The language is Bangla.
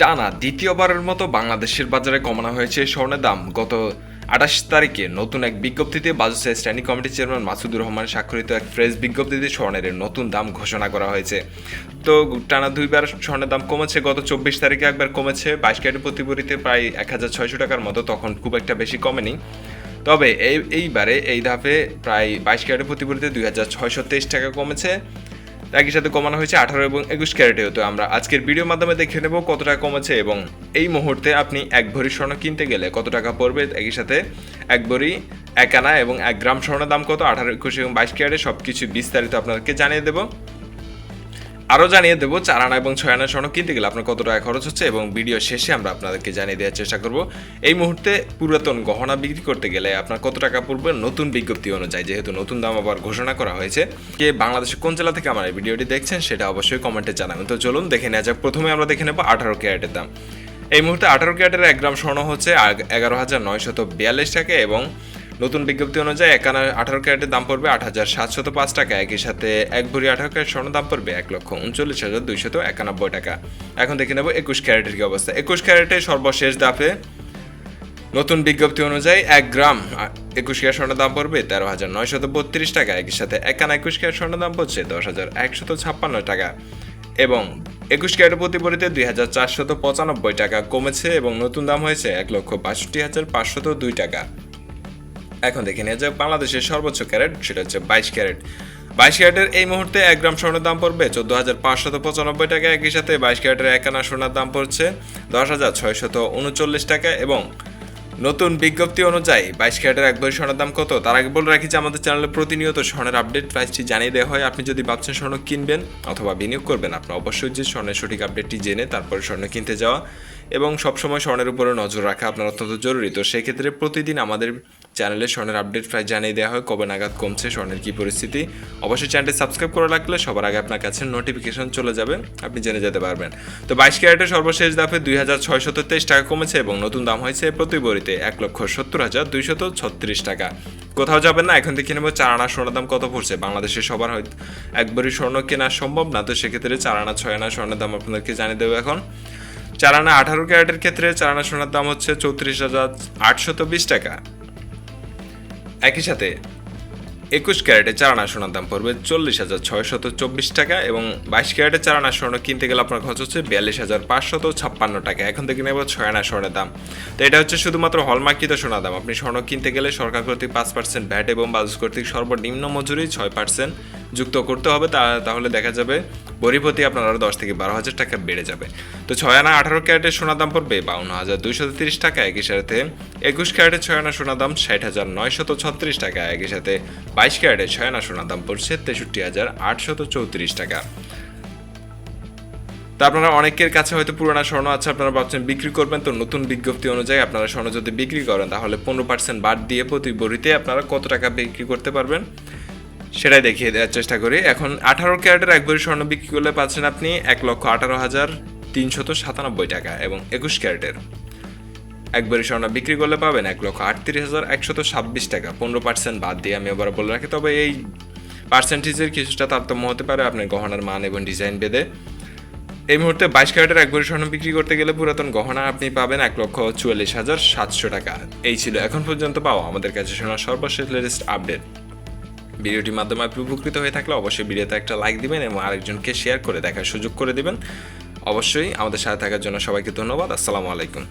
টানা দ্বিতীয়বারের মতো বাংলাদেশের বাজারে কমানো হয়েছে স্বর্ণের দাম। গত আঠাশ তারিখে নতুন এক বিজ্ঞপ্তিতে বাজুসের স্ট্যান্ডিং কমিটির চেয়ারম্যান মাসুদুর রহমান স্বাক্ষরিত এক প্রেস বিজ্ঞপ্তিতে স্বর্ণের নতুন দাম ঘোষণা করা হয়েছে। তো টানা দুইবার স্বর্ণের দাম কমেছে। গত চব্বিশ তারিখে একবার কমেছে। বাইশ ক্যারেটের প্রতিপরিতে প্রায় এক হাজার ছয়শো টাকার মতো, তখন খুব একটা বেশি কমেনি। তবে এই, এইবারে এই ধাপে প্রায় বাইশ ক্যারেটের প্রতিপরিতে দুই হাজার ছয়শো তেইশ টাকা কমেছে। একই সাথে কমানো হয়েছে আঠারো এবং একুশ ক্যারেটেও। তো আমরা আজকের ভিডিওর মাধ্যমে দেখে নেব কত টাকা কমেছে এবং এই মুহূর্তে আপনি এক ভরি স্বর্ণ কিনতে গেলে কত টাকা পড়বে? একই সাথে এক ভরি, এক আনা এবং এক গ্রাম স্বর্ণের দাম কত? আঠারো, একুশ এবং বাইশ ক্যারেটে সব কিছু বিস্তারিত আপনাদেরকে জানিয়ে দেবো। আরও জানিয়ে দেবো, চার আনা এবং ছয় আনা স্বর্ণ কিনতে গেলে আপনার কত টাকা খরচ হচ্ছে এবং ভিডিও শেষে আমরা আপনাদেরকে জানিয়ে দেওয়ার চেষ্টা করব। এই মুহূর্তে পুরাতন গহনা বিক্রি করতে গেলে আপনার কত টাকা পড়বে নতুন বিজ্ঞপ্তি অনুযায়ী, যেহেতু নতুন দাম আবার ঘোষণা করা হয়েছে। কে বাংলাদেশের কোন জেলা থেকে আমার এই ভিডিওটি দেখছেন সেটা অবশ্যই কমেন্টে জানাবেন। তো চলুন দেখে নেওয়া যাক, প্রথমে আমরা দেখে নেব আঠারো ক্যারেটের দাম। এই মুহূর্তে আঠারো ক্যারেটের এক গ্রাম স্বর্ণ হচ্ছে এগারো হাজার নয়শত বিয়াল্লিশ টাকা এবং নতুন বিজ্ঞপ্তি অনুযায়ী একানা আঠারো ক্যারেটের দাম পড়বে আট হাজার সাতশত পাঁচ টাকা। একই সাথে এক ভরি আঠারো ক্যারেট স্বর্ণ দাম পড়বে এক লক্ষ উনচল্লিশ হাজার দুইশত একানব্বই টাকা। এখন দেখে নেব একুশ ক্যারেটের কি অবস্থা। একুশ ক্যারেটের সর্বশেষ দাপে নতুন বিজ্ঞপ্তি অনুযায়ী এক গ্রাম একুশ কেয়ার স্বর্ণের দাম পড়বে তেরো হাজার নয়শত বত্রিশ টাকা। একই সাথে একানা একুশ ক্যারেট স্বর্ণের দাম পড়ছে দশ হাজার একশত ছাপ্পান্ন টাকা। এবং একুশ ক্যারেটের প্রতিপরিতে দুই হাজার চারশত পঁচানব্বই টাকা কমেছে এবং নতুন দাম হয়েছে এক লক্ষ বাষট্টি হাজার পাঁচশত দুই টাকা। এখন দেখে নেওয়া যাক বাংলাদেশের সর্বোচ্চ ক্যারেট, সেটা হচ্ছে বাইশ ক্যারেট। বাইশ ক্যারেটের এই মুহূর্তে এক গ্রাম স্বর্ণের দাম পড়বে চোদ্দ হাজার পাঁচশত পঁচানব্বই টাকা, একই সাথে বাইশ ক্যারেটের এক আনা সোনার দাম পড়ছে দশ হাজার ছয়শত উনচল্লিশ টাকা এবং নতুন বিজ্ঞপ্তি অনুযায়ী বাইশ ক্যারেটের এক ভরি স্বর্ণের দাম কত? তার আগে বলে রাখি যে আমাদের চ্যানেলে প্রতিনিয়ত স্বর্ণের আপডেট, প্রাইসটি জানিয়ে দেওয়া হয়। আপনি যদি ভাবছেন স্বর্ণ কিনবেন অথবা বিনিয়োগ করবেন আপনার অবশ্যই যে স্বর্ণের সঠিক আপডেটটি জেনে তারপরে স্বর্ণ কিনতে যাওয়া এবং সবসময় স্বর্ণের উপরে নজর রাখা আপনার অত্যন্ত জরুরি। তো সেক্ষেত্রে প্রতিদিন আমাদের চ্যানেলে স্বর্ণের আপডেট প্রায় জানিয়ে দেওয়া হয়, কবে নাগাদ কমছে, স্বর্ণের কী পরিস্থিতি। অবশ্যই চ্যানেলটি সাবস্ক্রাইব করে রাখলে সবার আগে আপনার কাছে নোটিফিকেশন চলে যাবে, আপনি জেনে যেতে পারবেন। তো বাইশ ক্যারেটের সর্বশেষ দাফে দুই হাজার ছয়শত তেইশ টাকা কমেছে এবং নতুন দাম হয়েছে প্রতি বড়িতে এক লক্ষ সত্তর হাজার দুইশত ছত্রিশ টাকা। কোথাও যাবেন না, এখন দেখে নেব চার আনা স্বর্ণের দাম কত পড়ছে। বাংলাদেশে সবার হয়তো একবারই স্বর্ণ কেনা সম্ভব না, তো সেক্ষেত্রে চার আনা, ছয় আনা স্বর্ণের দাম আপনাদেরকে জানিয়ে দেবো এখন। চার আনা আঠারো ক্যারেটের ক্ষেত্রে চার আনা সোনার দাম হচ্ছে চৌত্রিশ হাজার আটশত বিশ টাকা। একই সাথে একুশ ক্যারেটে চার আনা সোনার দাম পড়বে চল্লিশ হাজার ছয়শত চব্বিশ টাকা এবং বাইশ ক্যারেটে চার আনা স্বর্ণ কিনতে গেলে আপনার খরচ হচ্ছে বিয়াল্লিশ হাজার পাঁচশত ছাপ্পান্ন টাকা। এখন থেকে নেব ছয় আনা স্বর্ণের দাম। তো এটা হচ্ছে শুধুমাত্র হলমার্কিত সোনার দাম। আপনি স্বর্ণ কিনতে গেলে সরকার কর্তৃক পাঁচ পার্সেন্ট ভ্যাট এবং বাজুস কর্তৃক সর্বনিম্ন মজুরি ছয় পার্সেন্ট যুক্ত করতে হবে। তাহলে দেখা যাবে বড়িপতি আপনার আরও দশ থেকে বারো হাজার টাকা বেড়ে যাবে। তো ছয় আনা আঠারো ক্যারেটের সোনার দাম পড়বে বাউন্ন হাজার দুইশত তিরিশ টাকা, একই সাথে একুশ ক্যারেটের ছয় আনা সোনার দাম ষাট হাজার নয়শত ছত্রিশ টাকা, একই সাথে বাইশ ক্যারেটের ছয় আনা সোনার দাম পড়ছে তেষট্টি হাজার আটশত চৌত্রিশ টাকা। তা আপনারা অনেকের কাছে হয়তো পুরোনো স্বর্ণ আছে, আপনারা ভাবছেন বিক্রি করবেন, তো নতুন বিজ্ঞপ্তি অনুযায়ী আপনারা স্বর্ণ যদি বিক্রি করেন, তাহলে পনেরো পার্সেন্ট বাদ দিয়ে প্রতি বড়িতে আপনারা কত টাকা বিক্রি করতে পারবেন? সেটাই দেখিয়ে দেওয়ার চেষ্টা করি। এখন আঠারো ক্যারেটের এক স্বর্ণ বিক্রি করলে পাচ্ছেন আপনি এক লক্ষ আঠারো হাজার তিনশত সাতানব্বই টাকা এবং একুশ ক্যারেটের এক ভরি স্বর্ণ বিক্রি করলে পাবেন এক লক্ষ আটত্রিশ হাজার একশত ছাব্বিশ টাকা। পনেরো পার্সেন্ট বাদ দিয়ে আমি আবার বলে রাখি, তবে এই পার্সেন্টেজের কিছুটা তারতম্য হতে পারে আপনার গহনার মান এবং ডিজাইন বেদে এই মুহূর্তে বাইশ ক্যারেটের এক স্বর্ণ বিক্রি করতে গেলে পুরাতন গহনা আপনি পাবেন এক লক্ষ চুয়াল্লিশ হাজার সাতশো টাকা। এই ছিল এখন পর্যন্ত পাওয়া। আমাদের কাছে শোনা সর্বশেষ লেটেস্ট আপডেট ভিডিওটির মাধ্যমে আপনি উপকৃত হয়ে থাকলে অবশ্যই ভিডিওতে একটা লাইক দিবেন এবং আরেকজনকে শেয়ার করে দেখার সুযোগ করে দেবেন। অবশ্যই আমাদের সাথে থাকার জন্য সবাইকে ধন্যবাদ। আসসালামু আলাইকুম।